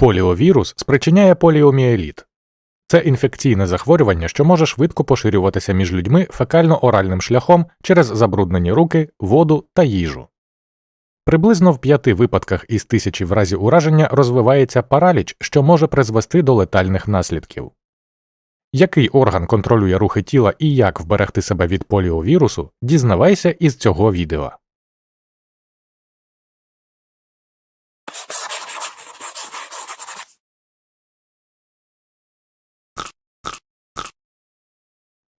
Поліовірус спричиняє поліоміеліт. Це інфекційне захворювання, що може швидко поширюватися між людьми фекально-оральним шляхом через забруднені руки, воду та їжу. Приблизно в п'яти випадках із тисячі в разі ураження розвивається параліч, що може призвести до летальних наслідків. Який орган контролює рухи тіла і як вберегти себе від поліовірусу, дізнавайся із цього відео.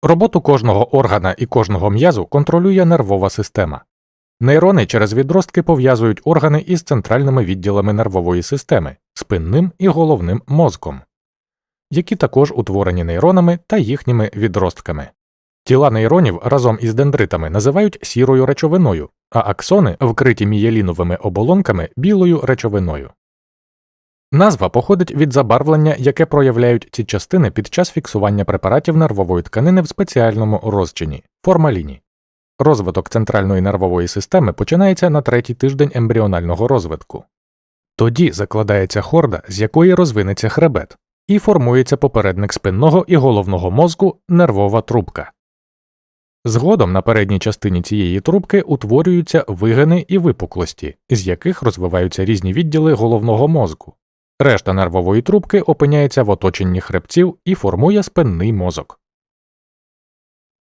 Роботу кожного органа і кожного м'язу контролює нервова система. Нейрони через відростки пов'язують органи із центральними відділами нервової системи, спинним і головним мозком, які також утворені нейронами та їхніми відростками. Тіла нейронів разом із дендритами називають сірою речовиною, а аксони, вкриті мієліновими оболонками білою речовиною. Назва походить від забарвлення, яке проявляють ці частини під час фіксування препаратів нервової тканини в спеціальному розчині формаліні. Розвиток центральної нервової системи починається на третій тиждень ембріонального розвитку. Тоді закладається хорда, з якої розвинеться хребет, і формується попередник спинного і головного мозку нервова трубка. Згодом на передній частині цієї трубки утворюються вигини і випуклості, з яких розвиваються різні відділи головного мозку. Решта нервової трубки опиняється в оточенні хребців і формує спинний мозок.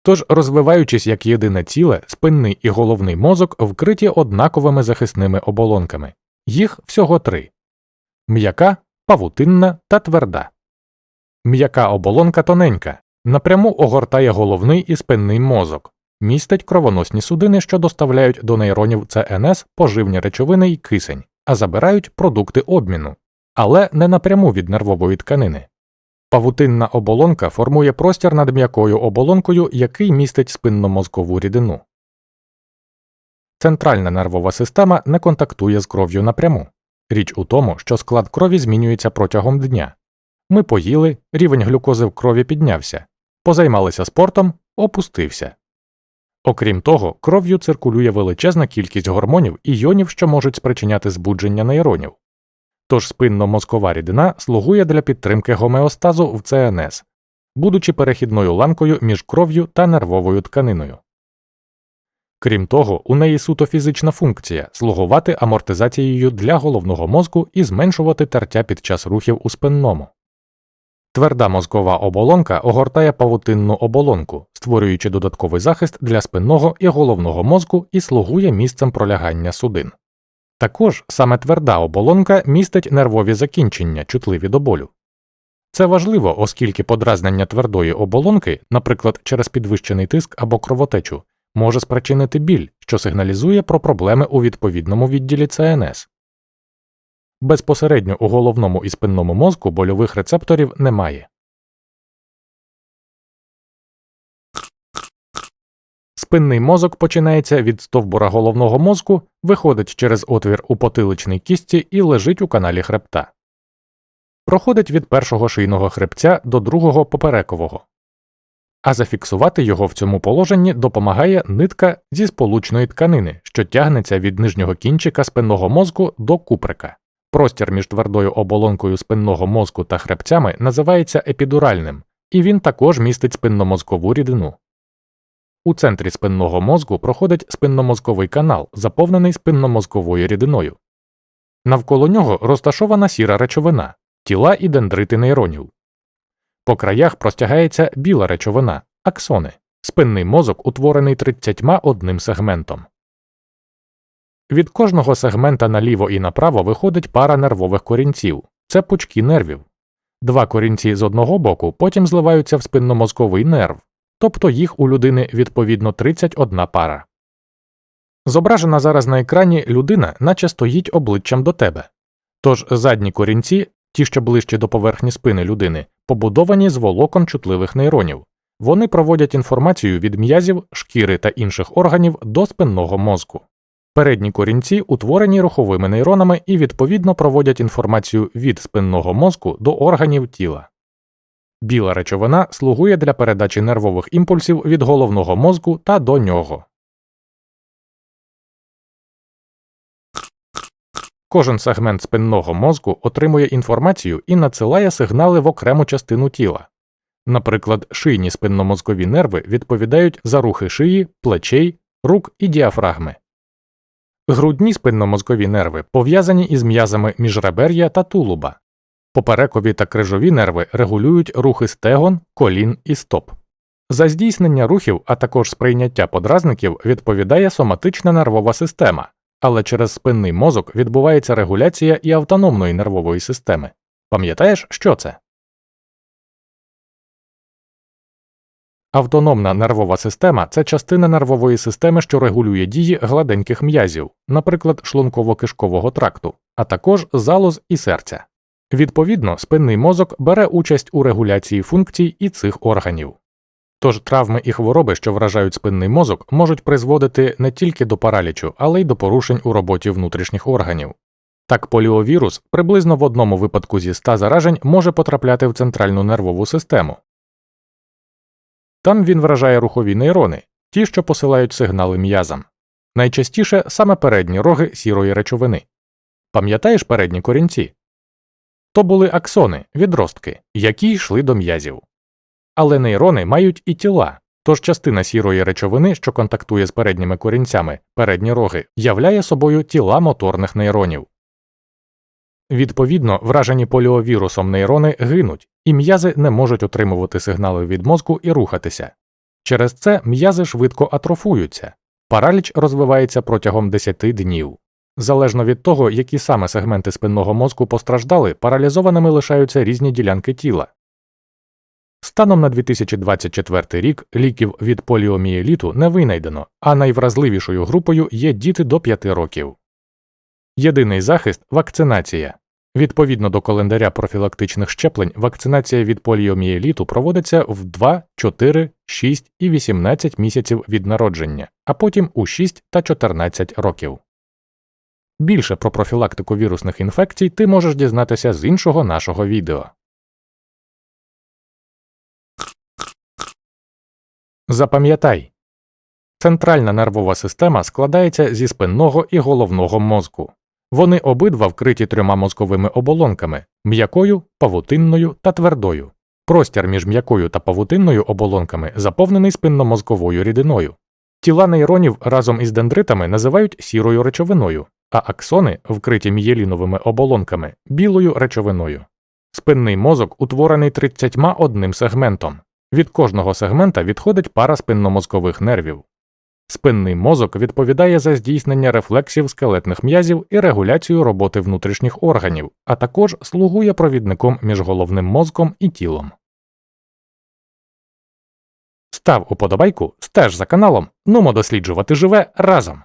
Тож, розвиваючись як єдине ціле, спинний і головний мозок вкриті однаковими захисними оболонками. Їх всього три м'яка, павутинна та тверда. М'яка оболонка тоненька, напряму огортає головний і спинний мозок, містить кровоносні судини, що доставляють до нейронів ЦНС поживні речовини й кисень, а забирають продукти обміну, але не напряму від нервової тканини. Павутинна оболонка формує простір над м'якою оболонкою, який містить спинномозкову рідину. Центральна нервова система не контактує з кров'ю напряму. Річ у тому, що склад крові змінюється протягом дня. Ми поїли, рівень глюкози в крові піднявся, позаймалися спортом, опустився. Окрім того, кров'ю циркулює величезна кількість гормонів і йонів, що можуть спричиняти збудження нейронів. Тож спинно-мозкова рідина слугує для підтримки гомеостазу в ЦНС, будучи перехідною ланкою між кров'ю та нервовою тканиною. Крім того, у неї суто фізична функція слугувати амортизацією для головного мозку і зменшувати тертя під час рухів у спинному. Тверда мозкова оболонка огортає павутинну оболонку, створюючи додатковий захист для спинного і головного мозку і слугує місцем пролягання судин. Також саме тверда оболонка містить нервові закінчення, чутливі до болю. Це важливо, оскільки подразнення твердої оболонки, наприклад, через підвищений тиск або кровотечу, може спричинити біль, що сигналізує про проблеми у відповідному відділі ЦНС. Безпосередньо у головному і спинному мозку больових рецепторів немає. Спинний мозок починається від стовбура головного мозку, виходить через отвір у потиличній кістці і лежить у каналі хребта. Проходить від першого шийного хребця до другого поперекового, а зафіксувати його в цьому положенні допомагає нитка зі сполучної тканини, що тягнеться від нижнього кінчика спинного мозку до куприка. Простір між твердою оболонкою спинного мозку та хребцями називається епідуральним, і він також містить спинномозкову рідину. У центрі спинного мозку проходить спинномозковий канал, заповнений спинномозковою рідиною. Навколо нього розташована сіра речовина, тіла і дендрити нейронів. По краях простягається біла речовина, аксони, спинний мозок утворений 31 сегментом. Від кожного сегмента наліво і направо виходить пара нервових корінців це пучки нервів. Два корінці з одного боку потім зливаються в спинномозковий нерв, тобто їх у людини відповідно 31 пара. Зображена зараз на екрані людина, наче стоїть обличчям до тебе. Тож задні корінці, ті, що ближче до поверхні спини людини, побудовані з волокон чутливих нейронів. Вони проводять інформацію від м'язів, шкіри та інших органів до спинного мозку. Передні корінці утворені руховими нейронами і відповідно проводять інформацію від спинного мозку до органів тіла. Біла речовина слугує для передачі нервових імпульсів від головного мозку та до нього. Кожен сегмент спинного мозку отримує інформацію і надсилає сигнали в окрему частину тіла. Наприклад, шийні спинномозкові нерви відповідають за рухи шиї, плечей, рук і діафрагми. Грудні спинномозкові нерви пов'язані із м'язами міжребер'я та тулуба. Поперекові та крижові нерви регулюють рухи стегон, колін і стоп. За здійснення рухів, а також сприйняття подразників відповідає соматична нервова система, але через спинний мозок відбувається регуляція і автономної нервової системи. Пам'ятаєш, що це? Автономна нервова система це частина нервової системи, що регулює дії гладеньких м'язів, наприклад, шлунково-кишкового тракту, а також залоз і серця. Відповідно, спинний мозок бере участь у регуляції функцій і цих органів. Тож травми і хвороби, що вражають спинний мозок, можуть призводити не тільки до паралічу, але й до порушень у роботі внутрішніх органів. Так, поліовірус приблизно в одному випадку зі 100 заражень може потрапляти в центральну нервову систему. Там він вражає рухові нейрони, ті, що посилають сигнали м'язам. Найчастіше саме передні роги сірої речовини. Пам'ятаєш передні корінці? То були аксони, відростки, які йшли до м'язів. Але нейрони мають і тіла, тож частина сірої речовини, що контактує з передніми корінцями, передні роги, являє собою тіла моторних нейронів. Відповідно, вражені поліовірусом нейрони гинуть, і м'язи не можуть отримувати сигнали від мозку і рухатися. Через це м'язи швидко атрофуються, параліч розвивається протягом 10 днів. Залежно від того, які саме сегменти спинного мозку постраждали, паралізованими лишаються різні ділянки тіла. Станом на 2024 рік ліків від поліомієліту не винайдено, а найвразливішою групою є діти до 5 років. Єдиний захист вакцинація. Відповідно до календаря профілактичних щеплень, вакцинація від поліомієліту проводиться в 2, 4, 6 і 18 місяців від народження, а потім у 6 та 14 років. Більше про профілактику вірусних інфекцій ти можеш дізнатися з іншого нашого відео. Запам'ятай центральна нервова система складається зі спинного і головного мозку. Вони обидва вкриті трьома мозковими оболонками м'якою, павутинною та твердою. Простір між м'якою та павутинною оболонками заповнений спинномозковою рідиною. Тіла нейронів разом із дендритами називають сірою речовиною, а аксони, вкриті мієліновими оболонками, білою речовиною. Спинний мозок утворений 31 сегментом. Від кожного сегмента відходить пара спинномозкових нервів. Спинний мозок відповідає за здійснення рефлексів скелетних м'язів і регуляцію роботи внутрішніх органів, а також слугує провідником між головним мозком і тілом. Став уподобайку, стеж за каналом, нумо досліджувати живе разом.